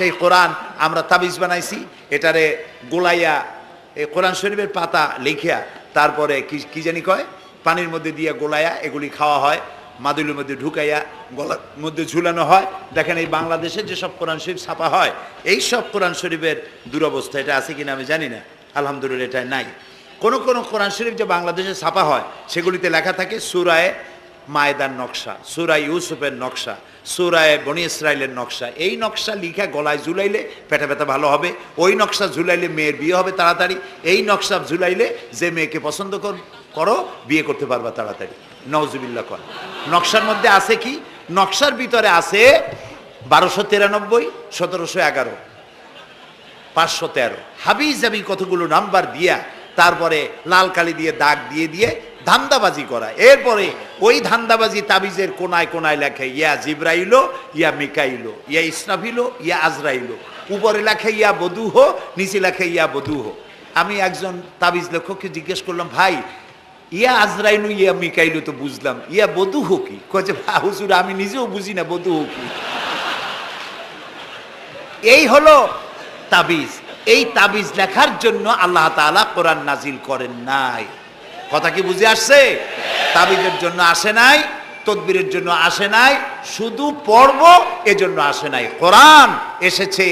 সেই কোরআন আমরা তাবিজ বানাইছি, এটারে গোলাইয়া এই কোরআন শরীফের পাতা লিখিয়া তারপরে কি কি জানি কয়? পানির মধ্যে দিয়ে গোলাইয়া এগুলি খাওয়া হয়, মাদুলির মধ্যে ঢুকাইয়া গলার মধ্যে ঝুলানো হয়। দেখেন এই বাংলাদেশে যেসব কোরআন শরীফ ছাপা হয় এই সব কোরআন শরীফের দুরবস্থা এটা আছে কিনা আমি জানি না। আলহামদুলিল্লাহ এটা নাই। কোন কোন কোরআন শরীফ যে বাংলাদেশে ছাপা হয়, সেগুলিতে লেখা থাকে সুরায় মায়দার নকশা সুরায় ইউসুফের নকশা, সুরায় বনি ইসরায়েলের নকশা। এই নকশা লিখা গলায় ঝুলাইলে পেটে ব্যথা ভালো হবে, ওই নকশা ঝুলাইলে মেয়ের বিয়ে হবে তাড়াতাড়ি, এই নকশা ঝুলাইলে যে মেয়েকে পছন্দ করো বিয়ে করতে পারবা তাড়াতাড়ি। নওজুবিল্লা কর। নকশার মধ্যে আছে কি? নকশার ভিতরে আছে বারোশো তিরানব্বই, সতেরোশো এগারো, পাঁচশো তেরো। হাবিজ আমি কতগুলো নাম্বার দিয়া, তারপরে লাল কালি দিয়ে দাগ দিয়ে দিয়ে ধান্দাবাজি করা। এরপরে ওই ধান্দাবাজি তাবিজের কোনায় কোনায় লেখে, ইয়া জিব্রাইলো ইয়া মিকাইলো ইয়া ইসরাফিলো ইয়া আজরাইলো উপরে লেখে, ইয়া বধূহ নিচে লেখে, ইয়া বধূহ আমি একজন তাবিজ লেখককে জিজ্ঞেস করলাম, ভাই, ইয়া আজরাইলু ইয়া মিকাইলু তো বুঝলাম, ইয়া বধূহ কি? কয়েছে হুজুর, আমি নিজেও বুঝি না বধূহ কি? এই হলো তাবিজ। এই তাবিজ লেখার জন্য আল্লাহ তাআলা কোরআন নাজিল করেন নাই। কথা কি বুঝে আসছে? তাবিজের জন্য আসে নাই, তদবিরের জন্য আসে নাই, শুধু পড়ব এজন্য আসে নাই। কোরআন এসেছে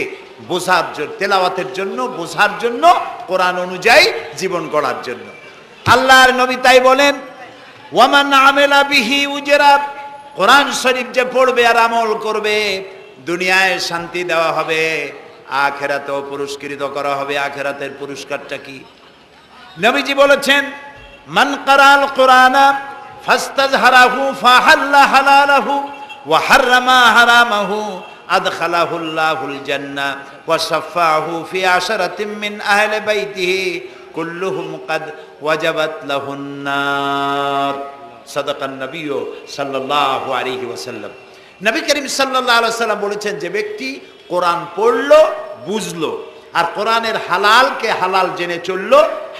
বোঝার জন্য, তেলাওয়াতের জন্য, বোঝার জন্য, কোরআন অনুযায়ী জীবন গড়ার জন্য। আল্লাহর নবী তাই বলেন, ওয়ামান আমেলা বিহি উজেরা কোরআন শরীফ যে পড়বে আর আমল করবে, দুনিয়ায় শান্তি দেওয়া হবে, আখেরাতেও পুরস্কৃত করা হবে। আখেরাতের পুরস্কারটা কি? নবীজি বলেছেন মান কারাল কোরআনা ফাস্তাজহারাহু ফাহাল্লা হালালাহু ওয়া হাররামা হারামাহু আদখালাহুল্লাহুল জান্নাহ ওয়া শাফাআহু ফি আশরাতিন মিন আহলি বাইতিহি কুল্লুহুম কাদ ওয়াজাবাত লাহুন নার। সাদাকান নবী সাল্লাল্লাহু আলাইহি ওয়াসাল্লাম। নবী করিম সাল্লাল্লাহু আলাইহি সাল্লাম বলেছেন, যে ব্যক্তি কোরআন পড়ল, বুঝলো আর কোরআনের হালালকে হালাল জেনে চলল,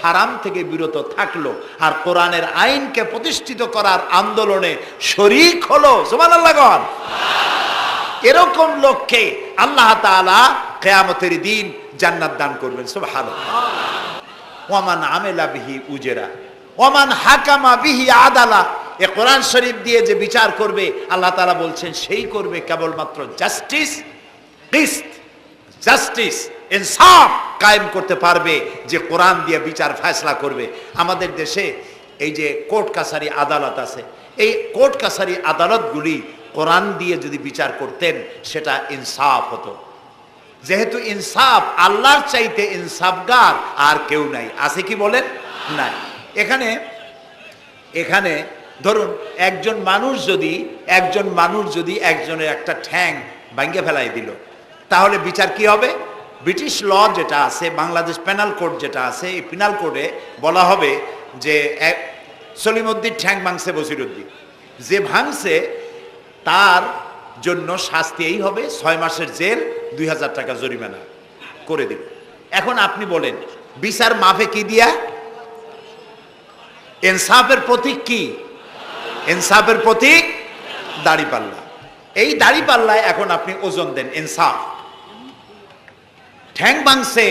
হারাম থেকে বিরত থাকল। আর কোরআনের আইনকে প্রতিষ্ঠিত করার আন্দোলনে শরিক হলো। সুমান আল্লাহগণ এরকম লোককে আল্লাহ তাআলা কেয়ামতের দিন জান্নাত দান করবেন। সব ভালো ওয়ামান আমেলা বিহি উজেরা। ওয়ামান হাকামা বিহি আদালা। এ কোরআন শরীফ দিয়ে যে বিচার করবে, আল্লাহ তাআলা বলছেন, সেই করবে কেবলমাত্র জাস্টিস, কিস্ত, জাস্টিস। ইনসাফ কায়েম করতে পারবে যে কোরআন দিয়ে বিচার ফয়সলা করবে। আমাদের দেশে এই যে কোর্ট কাছারি আদালত আছে, এই কোর্ট কাছারি আদালতগুলি কোরআন দিয়ে যদি বিচার করতেন, সেটা ইনসাফ হতো। যেহেতু ইনসাফ, আল্লাহর চাইতে ইনসাফগার আর কেউ নাই। আছে কি বলেন? নাই। এখানে এখানে ধরুন, একজন মানুষ যদি, একজন মানুষ যদি একজনের একটা ঠ্যাং ভাঙ্গে ফেলাই দিল, তাহলে বিচার কি হবে? ব্রিটিশ ল যেটা আছে, বাংলাদেশ পেনাল কোড যেটা আছে, এই পেনাল কোডে বলা হবে যে এক সলিমুদ্দিন ঠ্যাং ভাঙছে বসিরুদ্দিন যে ভাঙছে, তার জন্য শাস্তি এই হবে, ছয় মাসের জেল, দুই হাজার টাকা জরিমানা করে দিল এখন আপনি বলেন, বিচার মাফে কি দিয়া? এনসাফের প্রতীক কি? এনসাফের প্রতীক দাড়িপাল্লা এই দাড়িপাল্লায় এখন আপনি ওজন দেন, ইনসাফ। ঠ্যাং ভাঙছে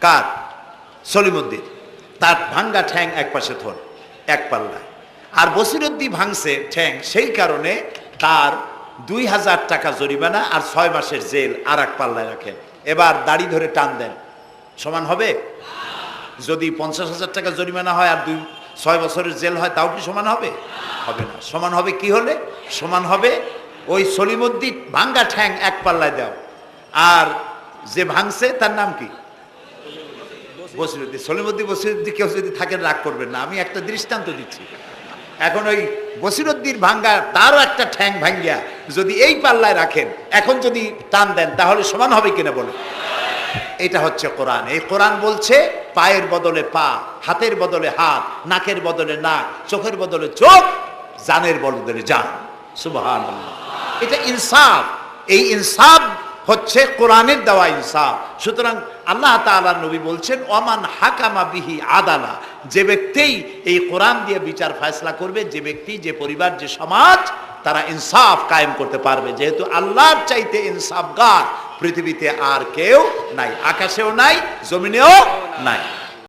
কার? সলিমুদ্দিন। তার ভাঙ্গা ঠ্যাং এক পাশে থন এক পাল্লায়। আর বসিরুদ্দি ভাঙছে ঠ্যাং, সেই কারণে তার দুই হাজার টাকা জরিমানা আর ছয় মাসের জেল আর এক পাল্লায় রাখেন। এবার দাড়ি ধরে টান দেন। সমান হবে? যদি পঞ্চাশ হাজার টাকা জরিমানা হয় আর দুই, ছয় বছরের জেল হয়, তাও কি সমান হবে? হবে না। সমান হবে কি হলে? সমান হবে ওই সলিমুদ্দিন ভাঙ্গা ঠ্যাং এক পাল্লায় দাও আর যে ভাঙছে, তার নাম কি? বসিরুদ্দিন। সলিমুদ্দিন বসিরুদ্দিন কেউ যদি থাকেন, রাগ করবেন না। আমি একটা দৃষ্টান্ত দিচ্ছি। এখন ওই বসিরুদ্দিন ভাঙ্গা, তারও একটা ঠ্যাং ভাঙ্গিয়া যদি এই পাল্লায় রাখেন, এখন যদি টান দেন, তাহলে সমান হবে কিনা বলুন? এটা হচ্ছে কোরআন। এই কোরআন বলছে, পায়ের বদলে পা, হাতের বদলে হাত, নাকের বদলে নাক, চোখের বদলে চোখ, জানের বদলে জান। সুবহান এটা ইনসাফ। এই ইনসাফ হচ্ছে কোরআনের দেওয়া ইনসাফ। সুতরাং আল্লাহ তালা নবী বলছেন ওমান হাকামা বিহি আদালা। যে ব্যক্তি এই কোরআন দিয়ে বিচার ফয়সলা করবে, যে ব্যক্তি, যে পরিবার, যে সমাজ, তারা ইনসাফ কায়েম করতে পারবে। যেহেতু আল্লাহর চাইতে ইনসাফগার, পৃথিবীতে আর কেউ নাই, আকাশেও নাই, জমিনেও নাই।